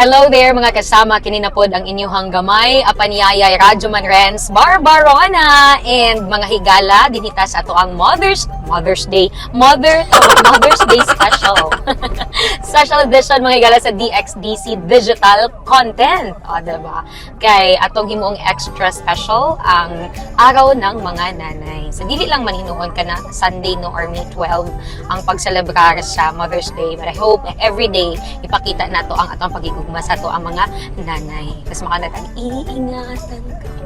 Hello there mga kasama, kini na pod ang inyong gamay, apanyayay Radyo Manrens, Barbarona, and mga higala, dinita sa ato ang Mother's, Mother's Day, Mother, Mother's Day special. special edition mga higala sa DXDC Digital Content. O, diba? Kay atong himuong extra special ang araw ng mga nanay. Sa dili lang maninuon ka na Sunday no or May 12 ang pagselebrar sa Mother's Day. But I hope na every day ipakita nato ang atong pagigugma sa to ang mga nanay. Kasi makanatang iingatan ka,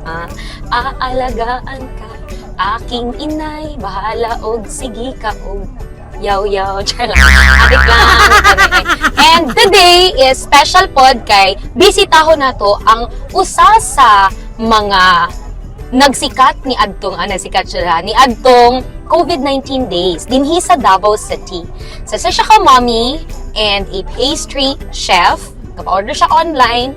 aalagaan ka, aking inay, bahala og sige ka og Yaw, yaw, char lang. Lang. And today is special pod kay bisitahon nato ang usa sa mga nagsikat ni Adtong, ah, nagsikat siya, ni Adtong COVID-19 days dinhi sa Davao City. Sa so, siya ka mommy and a pastry chef. Kapa-order siya online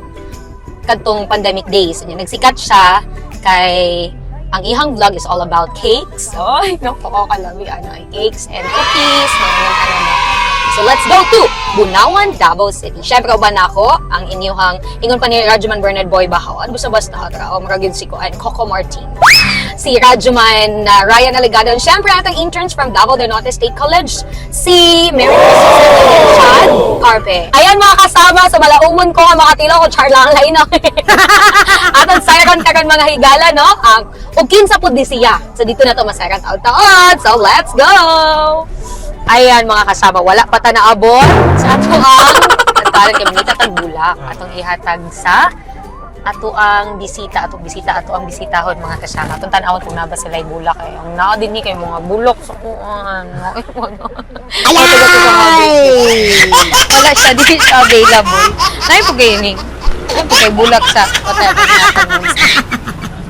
kadtong pandemic days. Nya nagsikat siya kay ang ihang vlog is all about cakes. Ay, napakakalabi ano ay cakes and cookies, mga ano ano. So let's go to Bunawan, Davao City. Syempre ba na ako, ang inyong ingon pa ni Rajuman Bernard Boy Bahawan. Basta basta hatra, o maragin si ko, and Coco Martin. Si Rajuman na Ryan Aligado. And syempre atang interns from Davao del Norte State College, si Mary and Chad Carpe. Ayan mga kasama, sa malaumon ko, makatilo ko, char lang lain na. Atong sayron karon mga higala, no? Um, ug kinsa pud di siya. So dito na to masayron taon So let's go! Ayan mga kasama, wala pa ta naabot sa ato ang kantaran kay manita tag bulak atong ihatag sa ato ang bisita, atong bisita, ato ang bisitahon mga kasama. Atong tanawon kung naba sila bulak kay ang naa din ni kay mga bulok sa kuan. Alay! Wala siya, di siya available. Nay po gaming. Ay po kay bulak sa whatever natin.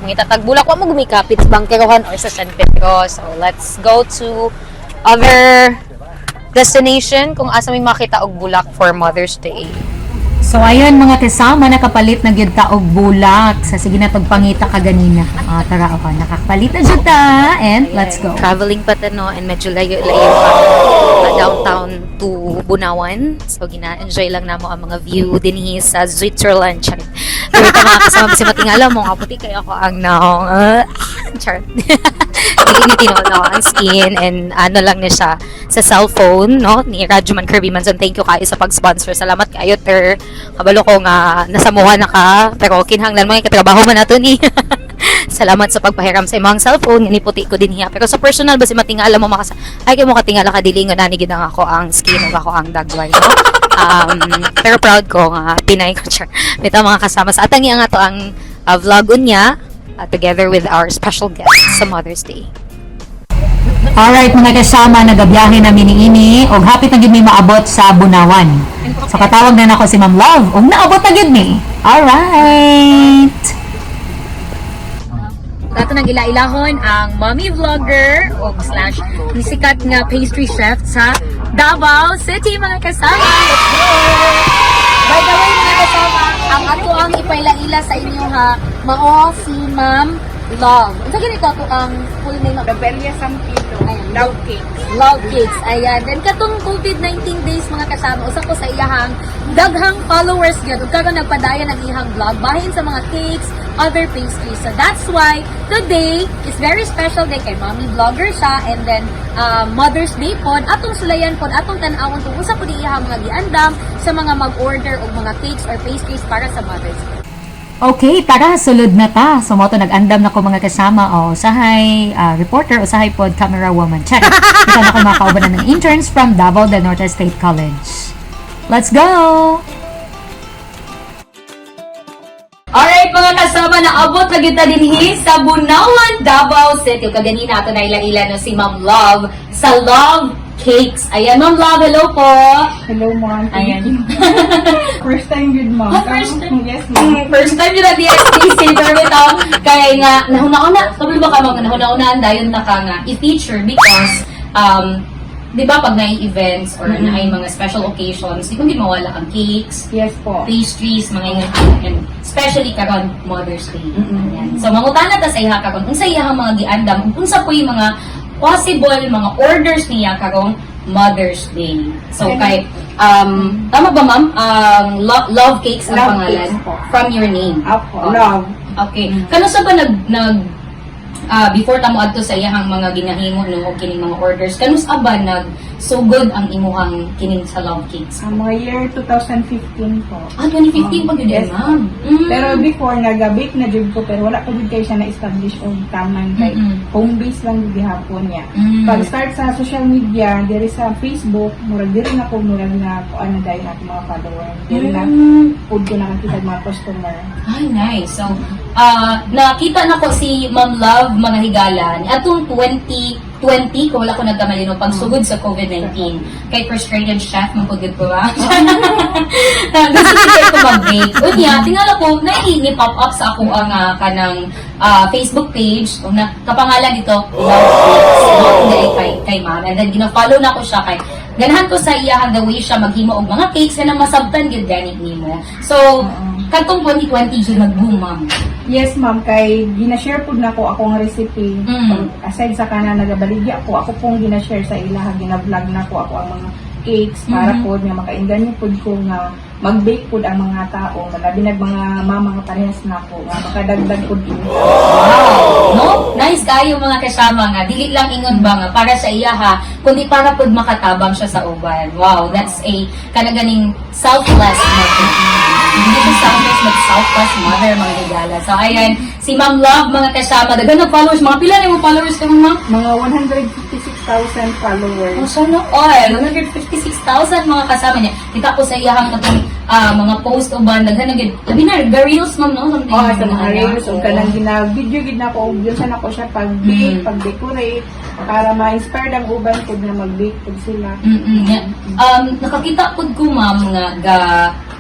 Mga itatag-bulak, wa mo gumikapit sa Bangkerohan or sa San Pedro. So, let's go to other destination kung asa may makita og bulak for Mother's Day. So ayun mga kasama nakapalit na gyud ta og bulak sa sige na pangita ka ganina. Ah tara ako nakapalit na jud ta and let's go. Traveling pa tano and medyo layo-layo pa uh, downtown to Bunawan. So gina-enjoy lang namo ang mga view dinhi sa Switzerland. Char. Pero ka mga kasama kasi matingala mo nga puti kaya ako ang naong uh, char. Hindi no, ang skin and ano lang niya siya sa cellphone no ni Rajuman Kirby Manson. Thank you kayo sa pag-sponsor. Salamat kayo ter. Kabalo ko nga nasamuha na ka pero kinahanglan mo yung katrabaho man nato ni. Salamat sa pagpahiram sa imong cellphone. Iniputi ko din hiya. Pero sa personal, basi matingala mo makasa... Ay, kayo mo katingala ka dili nga nani ako ang skin ug ako ang dagway. No? Um, pero proud ko nga Pinay ko char. Bitaw mga kasama sa atang nga to ang uh, vlog unya uh, together with our special guest sa Mother's Day. Alright mga kasama nagabiyahe na mini-ini og hapit na gyud mi maabot sa Bunawan. So katawag na nako si Ma'am Love og naabot na gyud mi. Alright. Dato nang ila-ilahon ang mommy vlogger o slash sikat nga pastry chef sa Davao City mga kasama. Let's go! By the way mga kasama, ang ato ang ipaila-ila sa inyo ha, mao si Ma'am Love. Unsa ganito ato ang full name of Rebellia Sampito, Ayun. Love Cakes. Love Cakes. Ayan. Then katong COVID-19 days mga kasama, usa ko sa iyahang daghang followers gyud ug karon nagpadaya ng iyang vlog bahin sa mga cakes, other pastries. So that's why today is very special day kay mommy vlogger siya and then uh, Mother's Day pod atong sulayan pod atong tan-awon kung usa pud iyang mga giandam sa mga mag-order og mga cakes or pastries para sa Mother's Day. Okay, tara, sulod na ta. So, mo to nag-andam na ko mga kasama. O, sahay ah, reporter, o sahay pod camera woman. Check. Ito na ko mga kaubanan ng interns from Davao del Norte State College. Let's go! Alright mga kasama, naabot na kita din sa Bunawan, Davao City. Kaganina ato na ila-ila no si Ma'am Love sa Love Cakes. Ayan, Ma'am Love, hello po. Hello, ma'am. Ayan. First time good, ma'am. Oh, first time. Yes, ma'am. First time yun na DXTC, pero ito, kaya nga, nahuna-una, sabi ba ka mag nahuna-una, dayon na ka nga, i-feature because, um, di ba pag na-events or Mhm. na mga special occasions, di kundi mawala ang cakes, Yes po. pastries, mga nga, and especially karon Mother's Day. Ayan. So, mangutana ta sa iha karon, unsa iyang mga giandam, unsa po yung mga possible mga orders niya karong Mother's Day. So, Okay. kay, um, tama ba ma'am? Um, lo- love cakes ang Love pangalan? Cakes po. From your name? Ako, Oh. love. Okay. Kano sa ba nag, nag ah, before tamo adto sa iyahang mga ginahimo no o kining mga orders kanus ba nag sugod ang imuhang kining sa love cakes Ang mga year 2015 po. ah 2015 pa gyud Yes. ma'am Mm. Pero before, nag-bake na jud ko, pero wala pa jud kayo siya na-establish o taman. Like, Mm-mm. home base lang jud gihapon niya. Mm. Pag-start sa social media, diri sa Facebook, murag diri na ko murag na kung ano na akong mga follower. Diri na, Mm. food ko na nakita mga customer. Ay, nice. So, ah nakita na ko si Ma'am Love mga higalan atong 2020 kung wala ko nagkamali no pagsugod sa COVID-19 kay frustrated chef man ko ba gusto ko kayo ko mag-bake unya tingala ko na ni pop up sa ako ang ah, kanang ah, Facebook page. Kung na kapangalan dito Love Bakes no kay kay ma'am. And then gina-follow na ko siya kay ganahan ko sa iya the way siya maghimo og mga cakes na masabtan gyud gani nimo so Katong 2020 siya nag-boom, ma'am. Yes, ma'am. Kay ginashare po na ko akong recipe. Mm. Aside sa kana nagabaligya ko, ako pong ginashare sa ilaha, gina-vlog na ko ako ang mga cakes para Mhm. po nga makaingan niyo po ko nga mag-bake po ang mga tao. Malabi nag mga mama nga parehas na po. Nga makadagdag po ko. Wow! No? Nice kayo mga kasama nga. Dili lang ingon ba nga para sa iya ha, kundi para pud makatabang siya sa uban. Wow, that's a kanaganing selfless mother. Hindi siya selfless but selfless mother mga higala. So ayan, si Ma'am Love mga kasama, daghan ng followers. Mga pila na mo followers ka ma'am? Mga 156,000 followers. Oh, sana all. 156,000 mga kasama niya. Kita ko sa iyahang katong ah, mga post o ba, daghan na gid. Labi na, ga-reels ma'am, no? Something Oh, sa mga reels, o Oo. kanang gina-video gid na ko, yun sana ko siya pag-bake, Mm. pag-decorate, para ma-inspire ang uban ko na mag-bake sila. Mm-mm, yeah. Um, nakakita po ko ma'am nga ga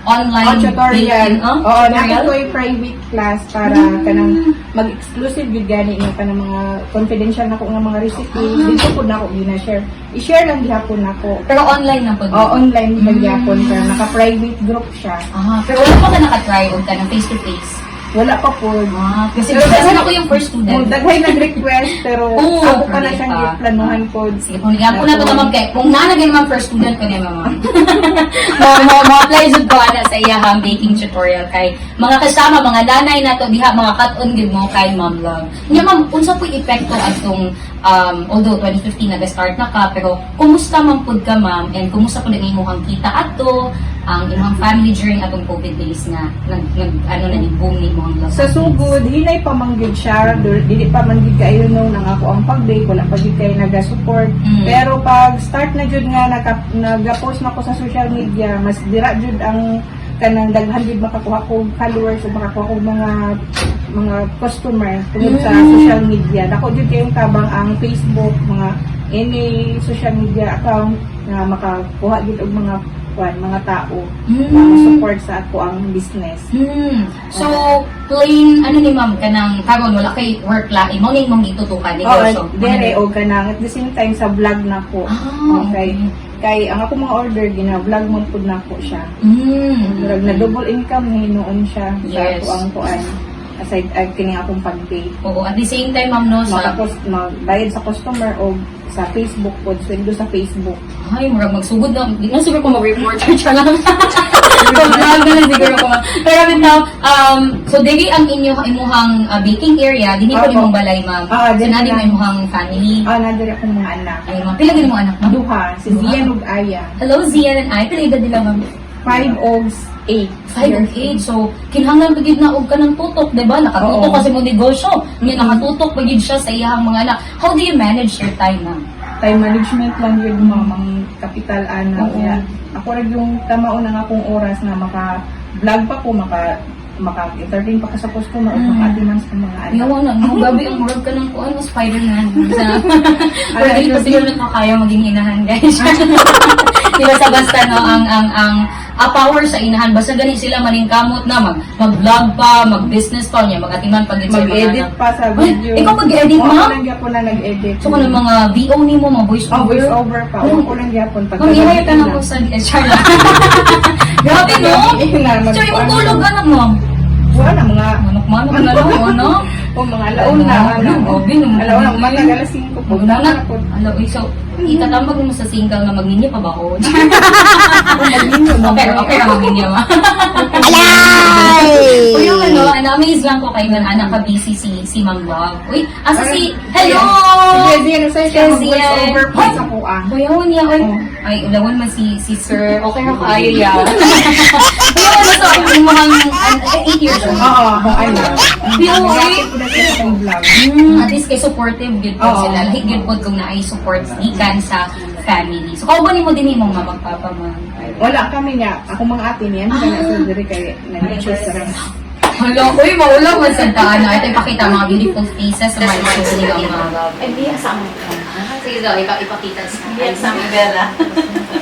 online Oh, tutorial. oh, Oo, nato ko yung private class para kanang mag-exclusive yun gani yung kanang mga confidential na ko nga mga recipe. Ah. Dito po na ako gina-share. I-share lang gihapon na ko. Pero online na po. O, online Mm. gihapon ka. Naka-private group siya. Ah, pero wala pa ka nakatry o ka ng face-to-face. Wala pa po. Ah, kasi Pero kasi ako yung first student. daghay nag-request, pero Oo, ako pa na siyang planuhan po. Sige, kung liyan ko na ito naman kay, kung nanagay naman first student ko niya mama. mo mo mo apply jud ko ana sa iyahang baking tutorial kay mga kasama mga nanay nato diha mga cut-on gid mo kay Ma'am Love. Nya ma'am, unsa po epekto atong um although 2015 nag-start na ka pero kumusta man pud ka ma'am and kumusta pud ang imong kita adto ang imong family during atong COVID days nga nag, nag ano na ni boom ni Ma'am Love. Sa sugod, hinay pa manggid siya, dili pa manggid kayo no nang ako ang pag-bake, wala pa gid kayo naga-support. Mm. Pero pag start na jud nga naka, naga-post na ko sa social media, mas dira jud ang kanang daghan jud makakuha ko followers o makakuha ko mga mga customer tungod sa Mm. social media. Dako jud kayong tabang ang Facebook, mga any social media account na makakuha jud og mga kuan, mga tao Mm. na support sa ako ang business. Hmm. So, plain, ano ni ma'am, kanang karon wala kay work lain, mo ning mong gitutukan Oo, negosyo. dire o kanang at the same time sa vlog na ko. Ah, okay. Kay ang ako mga order gina-vlog mo pud na ko siya. Hmm. Murag na double income ni noon siya sa ako ang kuan. Aside ay kini akong pag-pay. Oo, at the same time, ma'am, no, sa, Makapos magbayad sa customer o sa Facebook po, sweldo sa Facebook. ay, murag magsugod na, di na siguro ko mag-report, siya lang. Pag-vlog na lang siguro ko. Pero bitaw, um, so, dili ang inyo, imuhang uh, baking area, dili po Opo. imong balay, ma'am. Ah, so, nani mo imuhang family. Ah, nadiri akong mga anak. Ay, ma'am, pila gani mo anak, ma'am? Duha, si. Zian ug Aya. Hello, Zian and I. Pila edad nila, ma'am? 5 ogs 8. Five of age. So, kinahanglan pagid na og ka ng tutok, di ba? Nakatutok Oo. kasi mo negosyo. Nga nakatutok pagid siya sa iyang mga anak. How do you manage your time, ma'am? time management lang yun mamang kapital ana Oo. kaya ako rin yung tamaon ng akong oras na maka vlog pa ko maka maka entertain pa ka sa customer o Mm. maka demands sa mga anak Ayaw na, no? Gabi ang murag ka ng kuan mo, Spider-Man. Sa, pero Ay, hindi pa yun. siguro na kaya maging inahan, guys. Di ba sa basta, no, ang, ang, ang, a power sa inahan, basta gani sila maningkamot na, mag, mag-vlog pa, mag-business pa niya, mag-atiman pag mag-edit pa sa Ay, video ikaw mag-edit, ma'am? ako lang gyapon na nag-edit So, kung mga VO ni mo, mga voice oh, voice over. over pa Ano? ako lang gyapon pag Ma'am, ihaya ka na po sa HR lang. Grabe, no? So, yung tulog ka na, ma'am. wala na mga Manok-manok na lang, ano? o mga alaon na Ano, ano no? alaon na mga alas 5 po Huwag na eh, so, itatambag mo sa single nga magninyo pa ba o? Magninyo mo. okay, okay na magninyo ma. Alay! Uy, yung ano, ano, amaze lang ko kay Nana ka busy si, si Mang Love. Uy, asa si, hello! Sige, sige, ano sa'yo siya, mag-voice over pa sa kuha. Niya, uy. Ay, ulawan man si, si Sir. Okay na kayo, ya. Uy, ano to, yung mga, ano, 8 years old. Oo, kung ko na vlog. Mm, at least kay supportive good po sila. Lahi good po kung naay support gikan sa family. So, kauban mo din imong mga magpapa man. Wala kami nga. Ako mga ate niya, hindi na sa diri kay nag-choose sa rin. Hala, uy, maulaw man sa daan. Ito ipakita mga beautiful faces sa mga mga love. Ay, di, asama ka. Sige daw, ipa ipakita sa Yan, sa Bella.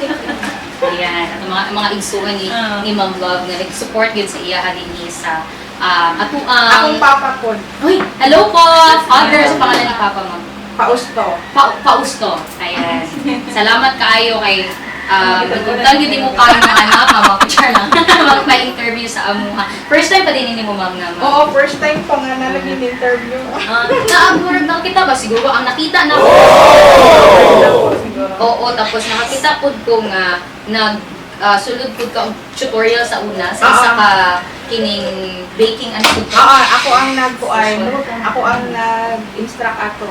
Ayan, at mga mga igsuan ni, ni Ma'am Love na nag-support yun sa iya din ni sa um, ato Akong ang... papa po, Uy, hello po! Father sa pangalan ni Papa Ma'am. pausto. Pa pausto. Ayan. Salamat kaayo kay uh, Pagkutan yun mo kayo ng anak, mama ko siya lang. Magpa-interview sa amuha. First time pa din ni mo, ma'am, na ma'am. Oo, first time pa nga nalagin interview. Uh, na-absorb na kita ba? Siguro ang nakita na siguro. Oo, tapos nakakita po ko nga nag ah, sulod po ka tutorial sa una sa isa Oo. ka kining baking ano po Oo, ako ang nagkuan. Ako ang nag-instruct ato.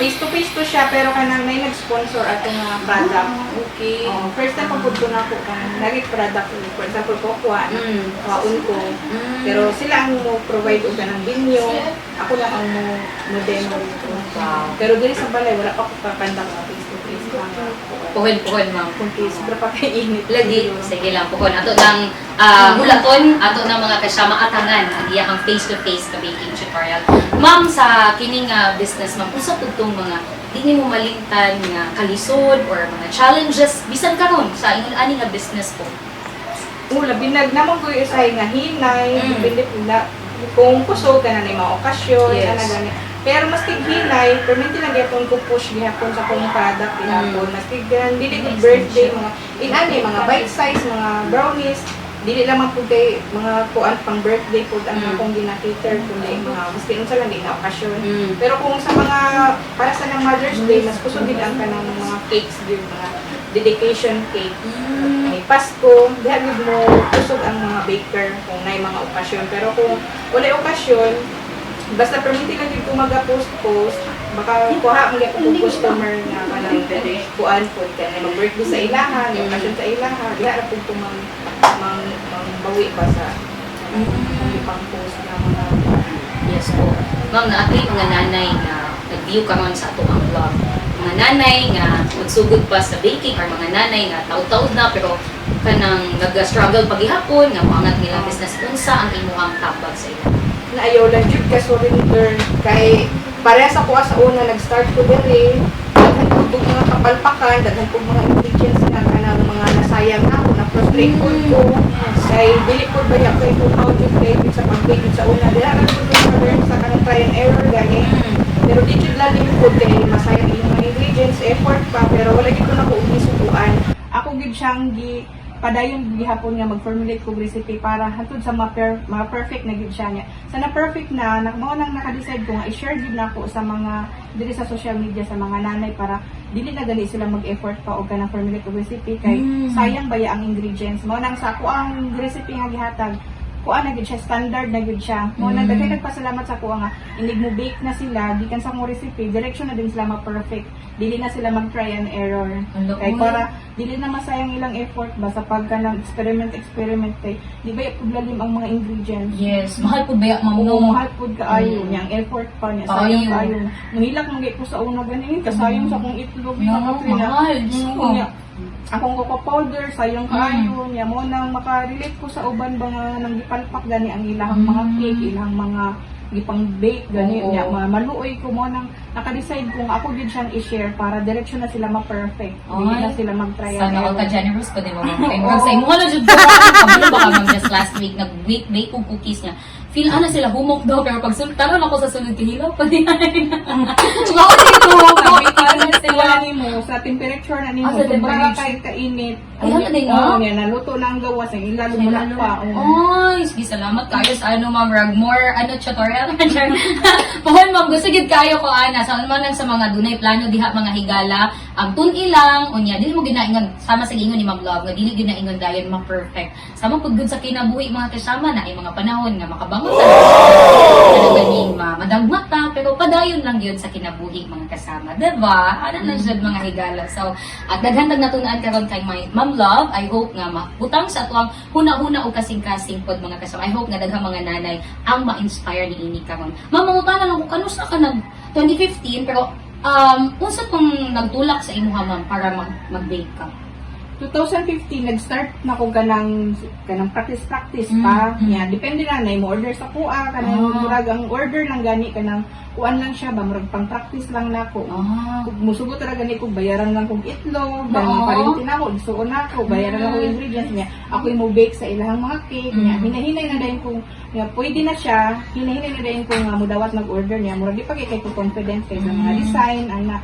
Face to face to siya pero kanang may nag-sponsor ato nga product. Okay. Oo, first time pagpud ko na ako kanang naging product ko. For example, na Mm. kaun ko. Mm. Pero sila ang mo provide og kanang binyo. Ako lang ang mo mo demo dito. Wow. Pero diri sa balay wala pa ko kakanda nga face to face lang. Puhon, puhon, ma'am. Case, sobra pa kay init. Lagi, sige lang, puhon. Ato ng ah, hulaton, ato ng mga kasama atangan, ang iyakang face-to-face ka baking tutorial. Ma'am, sa kining nga business, ma'am, usa po itong mga di mo malimtan nga kalisod or mga challenges, bisan karon sa inyong ani nga business po. Ula, binag naman ko yung usahay nga hinay, Mm. depende po na kung kusog ka na na mga okasyon, Yes. yes. na gani. Pero maski hinay, permanente lang gyapon ko push gihapon sa kong product gihapon. Mm. Maski gan dili ko birthday mga inani mga bite size, mga brownies, dili lamang po kay mga kuan pang birthday po ang Mm. akong ginakater kundi mga maski unsa lang di na okasyon. Mm. Pero kung sa mga para sa ng Mother's Day, mas kusog din ang kanang mga cakes din, mga dedication cake. May Pasko, dahil mo kusog ang mga baker kung may mga okasyon. Pero kung wala okasyon, basta permiti lang yung kumaga-post-post, baka kuha mo yung customer na kanang kuan po, kaya na mag-birthday sa ilahan, may okasyon sa ilahan, diha na po ito mang, mang, bawi pa sa mga pang post na mga Yes po. Ma'am, na ato mga nanay nga nag-view karon sa ato ang vlog. Mga nanay nga magsugod pa sa baking or mga nanay nga taud-taud na pero kanang nag-struggle paghihapon nga moangat nila business unsa ang imuhang tambag sa ila. Na ayaw lang jud ka surrender kay pareha sa kuha sa una nag-start ko diri daghan po og mga kapalpakan daghan po mga ingredients na kanang mga nasayang na ako na frustrate po. Ko kay dili po ba ya kay kung how jud kay sa pag-bake sa una. Dira ra ko learn sa kanang try and error gani. Pero di jud lang po kay masayang mga ingredients effort pa pero wala gid ko na ko ugisukuan ako gid siyang gi padayon gihapon nga mag-formulate kog recipe para hatod sa mga, per, mga perfect na gid siya niya. Sa na perfect na, nak mao nang naka-decide ko nga i-share gid nako sa mga diri sa social media sa mga nanay para dili na gali sila mag-effort pa og kanang formulate og recipe kay Mm. sayang baya ang ingredients. Mao nang sa ako ang recipe nga gihatag kuan na gid siya standard na gid siya. Mo Mm. nang daghay nagpasalamat sa kuha nga inig mo bake na sila gikan sa mo recipe direction na din sila ma-perfect. Dili na sila mag-try and error. Ano, Kay para dili na masayang ilang effort ba sa pagka ng experiment experiment kay di ba paglalim ang mga ingredients. Yes, mahal po ba ma'am Oo, no? mahal po kaayo Mm. niyang effort pa niya. Sayang kaayo. Nahilak man gyud ko sa una ganin kasayang sa akong itlog No, mahal, niya. Akong cocoa powder, sayang Mm. kaayo niya mo nang makarelate ko sa uban ba nga nang gipalpak gani ang ilahang mga Mm. cake, ilahang mga gipang bake gani Oo. niya Ma- maluoy ko mo nang naka-decide ko nga ako gid siyang i-share para diretso na sila ma-perfect. Dili Ay. na sila mag-try and Sana all error. ka generous pa di ba ma'am? Kay murag sa imo na jud ko. Kabalo ba ka ma'am just last week nag-bake bake og cookies niya. Feel ana sila humok daw pero pag sultaron ako sa sunod kahilaw pa di. Wow, dito. Sabi sila sila? nimo sa temperature na nimo sobra temperature. kay kainit Ay, ano din, Oo, no? niya, naluto na ang gawas, ang ilalo mo na pa. oo. Ay, sige, salamat kayo sa ano, ma'am, rag more, ano, tutorial. Pohon, ma'am, gusto gid kayo ko, ana, sa man lang sa mga dunay plano, diha mga higala, ang tun ilang, unya, dili mo ginaingon, sama sa ingon ni Ma'am Love, nga dili ginaingon dayon ma-perfect. Sama pud gud sa kinabuhi mga kasama na, ay mga panahon nga makabangon sa Ano ganing ma, madagmat ta, pero padayon lang yun sa kinabuhi mga kasama. Diba? Ano na jud mga higala. So, at daghan natunan karon kay my Ma'am Love, I hope nga mabutang sa tuwang huna-huna o kasing-kasing pod mga kasama. I hope nga daghang mga nanay ang ma-inspire ni ini karon. Ma'am, mangutana lang kung kanusa ka nag 2015 pero um unsa tong nagtulak sa imuha ma'am para mag mag-bake ka? 2015 nag-start na ko ganang ganang practice practice pa. Mm, mm. Yan, depende na na mo order sa kuha kanang Ah. murag ang order lang gani kanang kuan lang siya ba murag pang practice lang nako. Ah. Kung musugot ra gani ko bayaran lang kog itlog, Oo. ganang parinti na ko, isuon na ko, bayaran lang ko Mm. ingredients niya. Ako mo bake sa ilahang mga cake niya. Mm. Hinahinay na dayon kung nga pwede na siya, hinahinay na dayon kung nga mudawat nag-order niya. Murag di pa kay kay ko confidence kay sa mga Mm. design ana.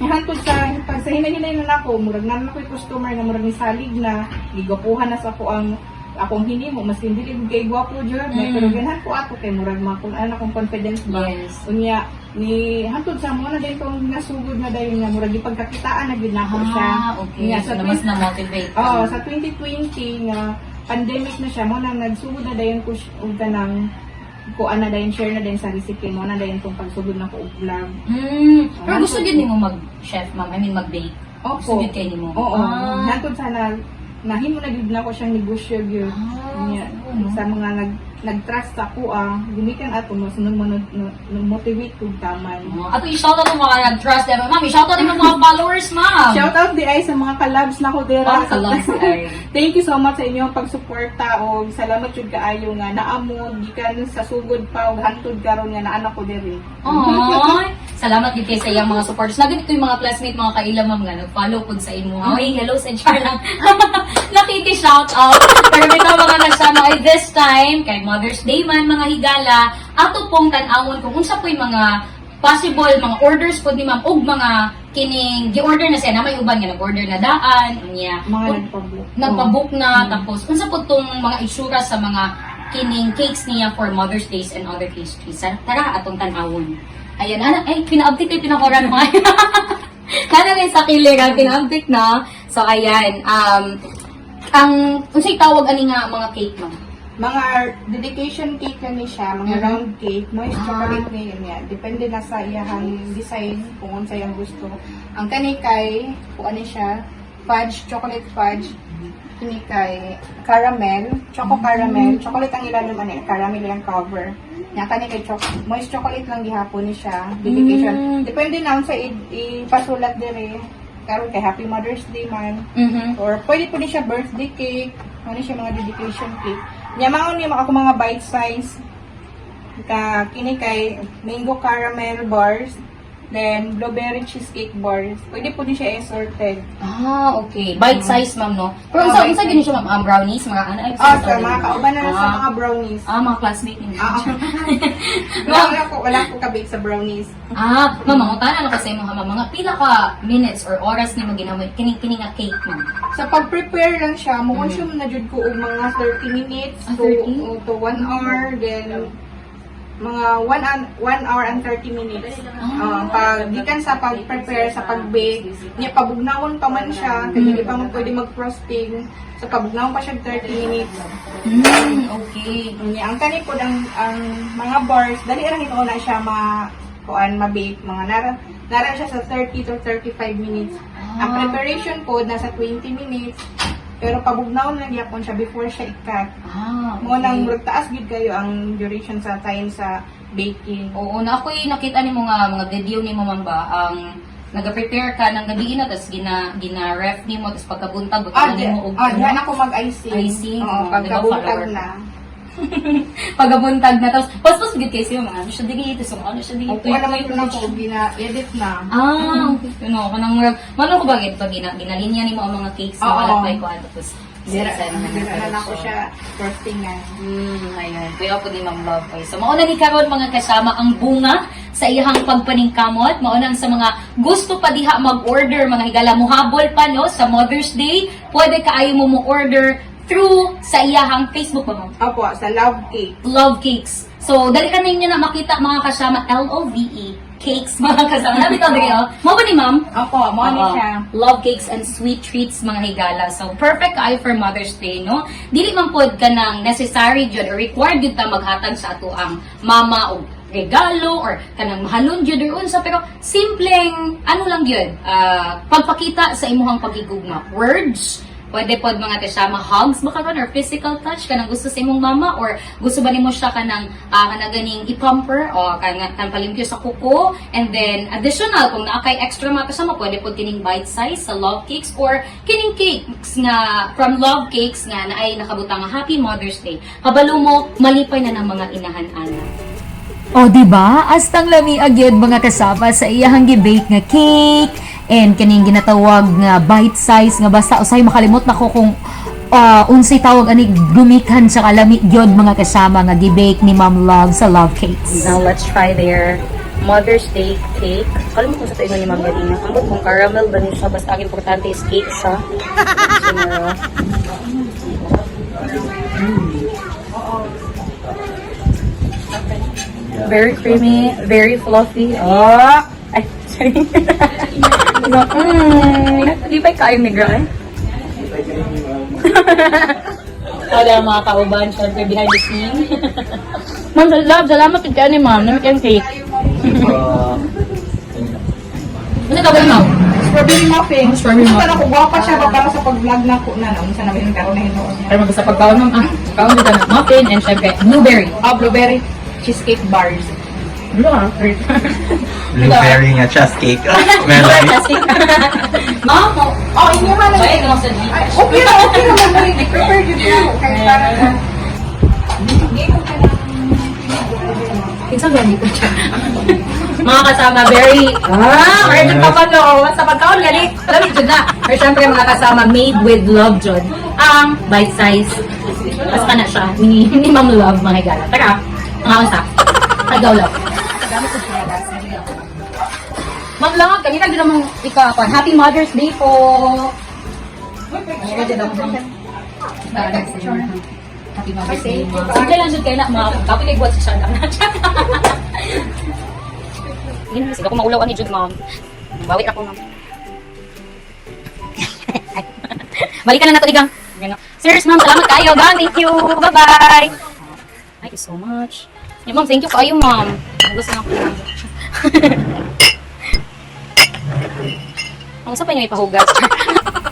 Hantod sa pag sa hinay-hinay na nako, murag na na ko'y customer nga murag ni salig na, gigapuhan na sa ko ang akong hinimo mas hindi rin kay gwapo jud Mm. pero ganahan ko ato kay murag mga kung ano akong confidence ba Yes. unya ni hantod sa mo na din kong nasugod na dayon nga murag ipagkakitaan na gid nako siya Ah, okay. Nga, So, sa na mas 20 na-motivate ka. oh sa 2020 nga pandemic na siya mo nang nagsugod na dayon ko siya- og kanang ko ana dayon share na dayon sa recipe mo na dayon kung pagsugod na ko og vlog Mm. Pero gusto din mo mag-chef, ma'am. I mean, mag-bake. Gusto Opo. din kayo mo. Oo. Ah. Hantod sana nahimo na gid na ko siyang negosyo gyud. Ah, sa mga nag nag-trust sa ko ah, gumikan ato mas nung motivate ko taman. Ato, i-shoutout mo mga nag-trust them. Ma'am, i-shoutout mo mga followers, ma'am. Shout out di ay sa mga kalabs na ko dira. Oh, kalabs ay. Thank you so much sa inyong pagsuporta o salamat jud kaayo nga naamon gikan sa sugod pa ug hantod karon nga naa ko diri. Ay, salamat din kayo sa iyang mga supporters. Lagi ito yung mga classmate, mga kailang ma'am nga, nag-follow po sa imo. Ay, hello sa Char lang. Nakiki-shout out. Pero may ka na siya, mga this time, kay Mother's Day man, mga higala, ato pong tanawon kung unsa po yung mga possible mga orders po ni ma'am og mga kining gi-order na siya na may uban nga nag-order na daan unya Mga nagpabook. nagpabook na tapos unsa po tong mga isura sa mga kining cakes niya for Mother's Days and other pastries. Tara atong tanawon. Ayan, ana ay pina-update ay pinakoran mo. Kana rin sa kiliran pina-update na. So ayan, um ang unsay tawag ani nga mga cake mo? Mga dedication cake na ni siya, mga Mhm. round cake, moist Ah. chocolate na yun niya. Depende na sa iyahang design, kung unsa yung gusto. Ang kani kay, kung ano siya, fudge, chocolate fudge. Kini kay caramel, choco caramel. Chocolate ang ilalim ano, caramel yung cover. Nya kani kay choc moist chocolate lang gihapon ni siya. Dedication. Mm. Depende na sa ipasulat dire. Karon kay Happy Mother's Day man. Mhm. Or pwede po din siya birthday cake. Ano siya mga dedication cake. Nya mga ni ako mga bite size. Ka kini kay mango caramel bars. Then blueberry cheesecake bars. Pwede po din siya assorted. Ah, okay. Bite size ma'am no. Pero Ah, unsa unsa gini siya ma'am? Um, brownies, mga ano ay Ah, sorry. sa mga kauban na lang sa Ah. mga brownies. Ah, mga classmate ni Ah, wala, wala ko, wala ko kabake sa brownies. Ah, ma'am, ang utana lang kasi mga mga pila ka minutes or oras ni mo ginamit kining kining nga cake ma'am. Sa pag-prepare lang siya, mo consume na jud ko og mga 30 minutes Ah, to 30? to 1 hour then mga 1 an 1 hour and 30 minutes. Ah, Ah, pag gikan sa pag-prepare sa pag-bake, niya pabugnawon pa man siya, kaya hindi pa man pwede mag-frosting. So pabugnawon pa siya 30 minutes. Mm, okay. Niya ang kani po ang ang mga bars, dali ra hito na siya ma kuan ma-bake mga nara nara siya sa 30 to 35 minutes. Ang Ah. preparation po nasa 20 minutes. Pero pabugnawon lang gyapon siya before siya i-cut. Ah, Mo nang okay. murag taas gid kayo ang duration sa time sa baking. Oo, na ako'y nakita ni mo nga mga video ni mo man ba ang nag-prepare ka ng gabi na tapos gina gina ref ni mo tapos pagkabuntag Ah, butan di, mo og ah, diyan ako mag-icing. Icing, Oo, oh, pagkabuntag na. Pagabuntag na. Tapos, pas-pas gid kay siya, mga ano siya dito, so ano siya dito. Opo, alam ko na ko, gina-edit na. Ah, okay. Ano, kanang murag, mano ko ba gid pag gina, ginalinya ni mo ang mga cakes na wala ko tapos Dira, isa-isa naman na production. siya postingan. Hmm, ayun. Kuya po di Ma'am Love ko. So, mauna ni karon mga kasama ang bunga sa iyahang pagpaningkamot. Mauna sa mga gusto pa diha mag-order, mga higala mo habol pa no sa Mother's Day. Pwede kaayo mo mo-order through sa iyahang Facebook ma'am? Opo, sa Love Cake. Love Cakes. So, dali ka ninyo na makita mga kasama L-O-V-E cakes mga kasama. Nabi ito, oh. Mo ba ni ma'am? Opo, mo ni Oo. siya. Love cakes and sweet treats mga higala. So, perfect kayo for Mother's Day, no? Dili man pod ka ng necessary jud or required jud ta maghatag sa ato ang mama o regalo or kanang mahalon jud or unsa pero simpleng ano lang yun ah, pagpakita sa imuhang pagigugma words Pwede pod mga kasama hugs baka ron or physical touch kanang gusto sa imong mama? Or gusto ba nimo siya kanang uh, kanang ganing i-pamper o kanang kan palimpyo sa kuko? And then additional kung naa kay extra mga kasama pwede pod kining bite size sa love cakes or kining cakes nga from love cakes nga naay nakabutang nga happy mother's day. Kabalo mo malipay na ng mga inahan ana. O, di ba? Astang lami agyod mga kasama sa iyahang gibake nga cake and kaning ginatawag nga bite size nga basta usay makalimot nako kung uh, unsay tawag ani gumikan sa kalami gyud mga kasama nga gibake ni Ma'am Love sa Love Cakes. Now, let's try their Mother's Day cake. Mo kung sa tayo ni Ma'am Galina. Ambot kung caramel ba niya siya, basta ang importante is cake siya. Very creamy, very fluffy. Oh! Ay, sorry. mm, di ba kayo ni Gra eh? Wala mga kauban, syempre behind the scene. Ma'am, love, salamat kay ni ma'am. Namit yung cake. Ano ka ba ma'am? Strawberry muffin. Strawberry Gusto muffin. na ko, gwapa siya ba para sa pag-vlog na ko na. Naunsa na ba yung karoon na hinoon niya? Pero magsa pagkaon ma'am, ah, kaon dito na muffin and syempre blueberry. Ah, blueberry cheesecake bars. Ano ka? Great. Blueberry nga cheesecake. Melody. Ma'am, oh, Oh, inyo man lang. Ito lang sa. Ay, okay na, okay naman. Prepare yun na. Kaya para na. Hindi ko ka na. Kinsang ganito siya. mga kasama, very, ah, kaya dyan pa pala, sa pagkaon, gani, alam niyo na. Pero syempre, mga kasama, made with love, Jod. Ang bite size. Basta na siya, ni, ni Ma'am Love, mga higala. Tara, mga kasa. Agaw love. Ma'am Love, kanina din naman ikaw, Happy Mother's Day po. Happy Mother's Day, ma'am. Sige lang, Jod, kayo na, mga kapag nag-watch siya lang. Hindi na, sila kung maulaw ni Jude, ma'am. Bawi ako, ma'am. Balikan na nato, Igang. Sirs, ma'am, salamat kayo. Gang, thank you. Bye-bye. Thank you so much. Yeah, ma'am, thank you kayo, ma'am. Ang gusto na ako. Ang sa pa niyo ipahugas.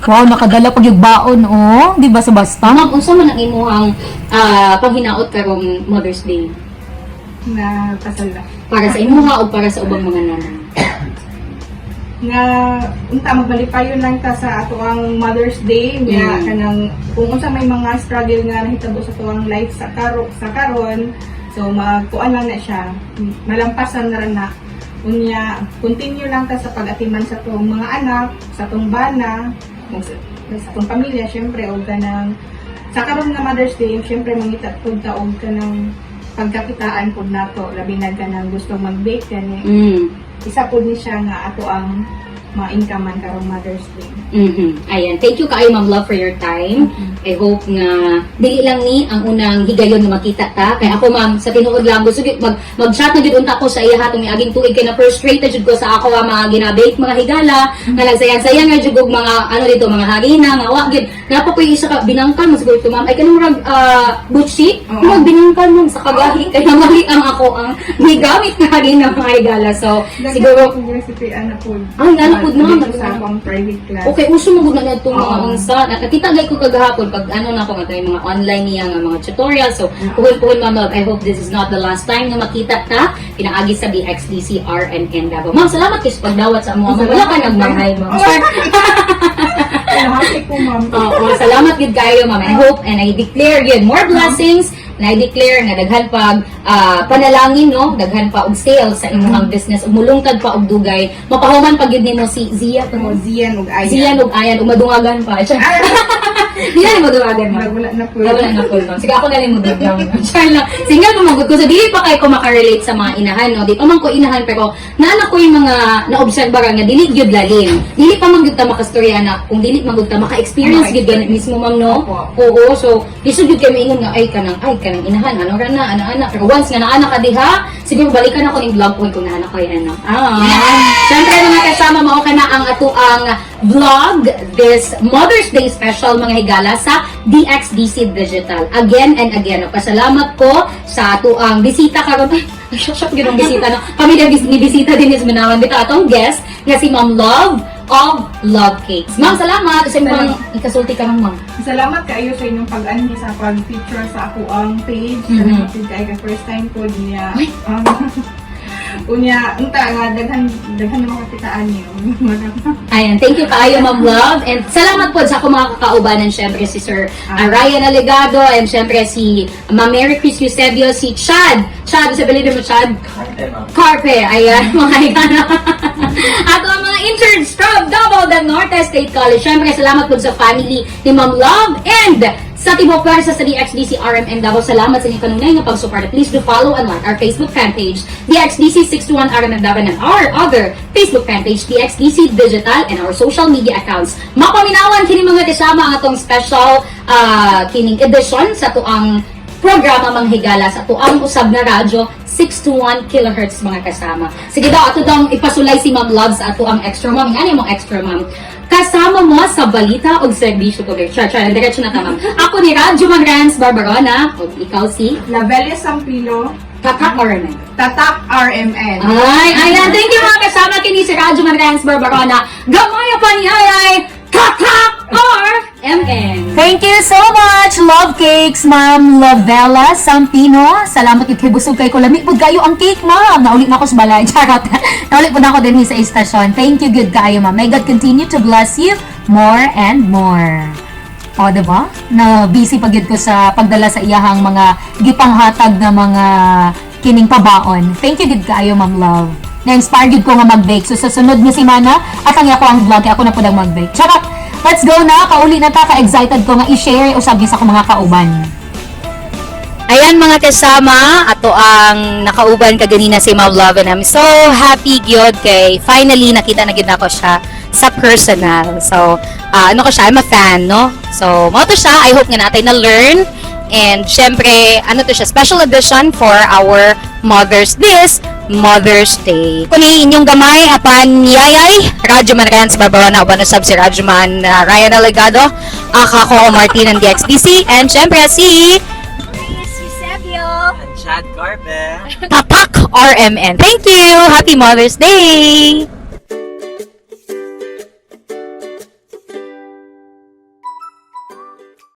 Wow, nakadala pag yung baon, oh. Di ba sa basta? ma'am, unsa man ang imuhang ah, panghinaot karong Mother's Day? Na kasal na. Para sa imuha o para sa ubang mga nanay? nga unta magbalipayon lang ta sa ato ang Mother's Day nga Mm. kanang kung unsa may mga struggle nga nahitabo sa tuwang life sa karo sa karon so magkuan lang na siya. Malampasan na rin na. Unya continue lang ta sa pag-atiman sa tuwang mga anak sa tuwang bana sa, tuwang pamilya syempre og kanang sa karon nga Mother's Day syempre mangita pud ta og kanang pagkakitaan pud nato. Labi na kanang gusto mag-bake gani Mm. isa po ni siya nga ato ang ma-income man karong Mother's Day. Mhm. Ayan. Thank you kaayo, Ma'am Love, for your time. I hope nga dili lang ni ang unang higayon nga makita ta. Kay ako, Ma'am, sa tinuod lang gusto gyud mag mag-chat na gyud unta ko sa iya hatong miaging tuig kay na frustrated jud ko sa ako nga mga ginabake mga higala nga nagsayang-sayang nga jud mga ano dito mga hagina nga wa gyud. Napa ko isa ka binangkan mo siguro Ma'am. Ay kanang murag uh, butchi, Oo. murag binangkan mo sa kagahi kay mali ang ako ang gigamit nga hagina mga higala. So siguro kung recipe ana po. Ay, nga na ma'am. Dito sa akong private class. Okay, uso mo gud na itong mga Oo. unsa. Nakita gay ko kagahapon pag ano na ako nga tayo mga online niya nga mga tutorials. So, puhol-puhol ma'am, love. I hope this is not the last time na makita ta pinaagi sa BXDC RNN Davao. Ma'am, salamat kay sa pagdawat sa amo. Ma'am, wala ka nagmanghay, ma'am. Happy ko ma'am. Oo, salamat gid kayo, ma'am. I hope and I declare yun more blessings, na-declare na daghan pag ah, panalangin no? Daghan pa og sales sa imong business. Ug mulungtad pa og dugay. Mapahuman pag yun nimo si Zia. Mo Zian ug Ayan. Zian ug ayan. Ug madungagan pa. siya Di na ni madungagan mo Wala na po. wala na po. Sige, ako na rin mo lang. Char lang. Single pumagod ko. So, dili pa kayo ko makarelate sa mga inahan, no? Di pa man ko inahan, pero naana ko yung mga na-observe nga, dili gyud lalim. Dili pa man gyud ta makastorya na, kung dili man gyud ta maka-experience gyud ganit mismo, ma'am, no? Oo, so, lisod gyud kayo maingon nga, ay, kanang, ay, kanang inahan, ano ra na, ano. Pero once nga naana ka diha, siguro balikan ako ng vlog ko kung naana ko yan, no? Ah. Siyempre, mga kasama, mao ka na ang ato ang vlog this Mother's Day special mga higala sa DXDC Digital. Again and again, pasalamat ko sa ato ang bisita karon. Ay, shock yun ang bisita. No? Kami ni bisita din is manawan dito atong guest nga si Ma'am Love of Love Cakes. Ma'am, salamat. Sa imong ikasulti ka ma'am. Salamat kayo sa inyong pag-anhi sa pag-feature sa ako ang page. Mhm. Salamat mm kay ka first time ko niya. Um, unya, unta nga, daghan, daghan na mga kitaan niyo. Ayan, thank you kaayo Ma'am Love. And salamat po sa akong mga kakaubanan, syempre si Sir uh, Ryan Alegado, and syempre si Ma'am Mary Chris Eusebio, si Chad. Chad, sa mo Chad? Carpe, ayan, mga higana. At ang mga interns from Davao del Norte State College. Syempre, salamat po sa family ni Ma'am Love and sa Tibok Pwersa sa DXDC RMN Davao. Salamat sa inyong kanunay na pag-support. Please do follow and like our Facebook fan page, DXDC 621 RMN Davao and our other Facebook fan page, DXDC Digital and our social media accounts. Mapaminawan kini mga kasama ang atong special ah, kining edition sa tuang programa manghigala sa tuang usab na radyo 621 kilohertz mga kasama. Sige daw, ato daw ipasulay si Ma'am Love sa ato ang extra ma'am. Ano yung extra ma'am? Kasama mo sa balita o serbisyo ko. Char, char, diretso na tamam. Ako ni Radyo Manrans Barbarona. O ikaw si Labelia Sampilo, Tatak Orman. Tatak RMN. Ay, ayan. Thank you mga kasama kini si Radyo Manrans Barbarona. Gamay pa ni Ayay. Tatak RMN. Thank you so much, Love Cakes, Ma'am Lovella Sampino. Salamat yung kay busog kay ko. Lamig po kayo ang cake, Ma'am. Naulit na ako sa balay. Charot. Naulit po na ako din sa istasyon. Thank you, good kayo, Ma'am. May God continue to bless you more and more. O, diba? Na busy pag ko sa pagdala sa iyahang mga gipanghatag na mga kining pabaon. Thank you, good kayo, Ma'am Love. Na-inspire gid ko nga mag-bake. So, sa sunod ni si Mana, at ang ako ang vlog, ako na po nang mag-bake. Charot! Let's go na! Kauli na ta, ka-excited ko nga i-share usab sa akong mga kauban. Ayan mga kasama, ato ang nakauban kaganina si Ma'am Love and I'm so happy gyud kay finally nakita na gyud ako siya sa personal. So, ah, ano ko siya, I'm a fan, no? So, mo to siya, I hope nga natin na learn and syempre, ano to siya, special edition for our Mother's this Mother's Day. Kuni inyong gamay apan yayay Radyo Man Ryan sa Barbarona uban usab si Radyo Man ah, Ryan Alegado, aka ko Martin ng DXDC and syempre si And Chad Carpe. Tapak RMN. Thank you! Happy Mother's Day!